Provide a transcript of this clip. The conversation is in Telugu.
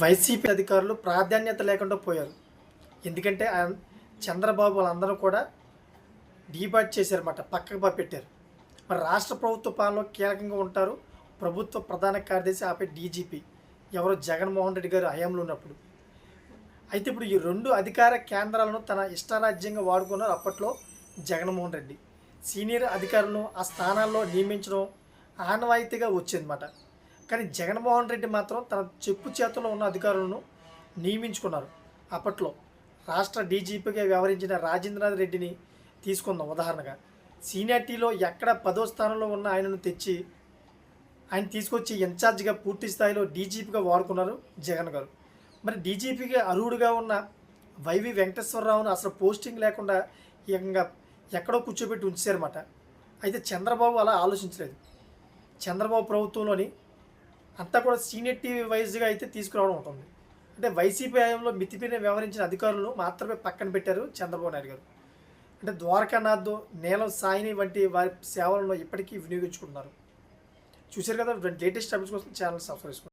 వైసీపీ అధికారులు ప్రాధాన్యత లేకుండా పోయారు. ఎందుకంటే ఆయన చంద్రబాబు వాళ్ళందరూ కూడా డీబాట్ చేశారన్నమాట పక్కకు పెట్టారు మరి రాష్ట్ర ప్రభుత్వ పాలనలో కీలకంగా ఉంటారు ప్రభుత్వ ప్రధాన కార్యదర్శి ఆపై డీజీపీ ఎవరో జగన్మోహన్ రెడ్డి గారు హయాంలో ఉన్నప్పుడు. అయితే ఇప్పుడు ఈ రెండు అధికార కేంద్రాలను తన ఇష్టారాజ్యంగా వాడుకున్నారు అప్పట్లో జగన్మోహన్ రెడ్డి. సీనియర్ అధికారులను ఆ స్థానాల్లో నియమించడం ఆనవాయితీగా వచ్చిందన్నమాట. కానీ జగన్మోహన్ రెడ్డి మాత్రం తన చెప్పు చేతుల్లో ఉన్న అధికారులను నియమించుకున్నారు. అప్పట్లో రాష్ట్ర డీజీపీగా వ్యవహరించిన రాజేంద్రనాథ్ రెడ్డిని తీసుకుందాం ఉదాహరణగా. సీనియార్టీలో ఎక్కడ పదో స్థానంలో ఉన్న ఆయనను తెచ్చి ఆయన తీసుకొచ్చి ఇన్ఛార్జిగా పూర్తి స్థాయిలో డీజీపీగా వాడుకున్నారు జగన్ గారు. మరి డీజీపీగా అర్హుడుగా ఉన్న వైవి వెంకటేశ్వరరావును అసలు పోస్టింగ్ లేకుండా ఏకంగా ఎక్కడో కూర్చోబెట్టి ఉంచారన్నమాట అయితే చంద్రబాబు అలా ఆలోచించలేదు. చంద్రబాబు ప్రభుత్వంలోని అంతా కూడా సీనియర్టీ వైజ్గా అయితే తీసుకురావడం ఉంటుంది అంటే వైసీపీ హయాంలో మితిపీన వ్యవహరించిన అధికారులను మాత్రమే పక్కన పెట్టారు చంద్రబాబు నాయుడు గారు. అంటే ద్వారకానాథ్ నీలం సాయిని వంటి వారి సేవలను ఇప్పటికీ వినియోగించుకుంటున్నారు. చూశారు కదా లేటెస్ట్ అప్డేట్స్ కోసం ఛానల్ సబ్స్క్రైబ్ చేసుకోండి.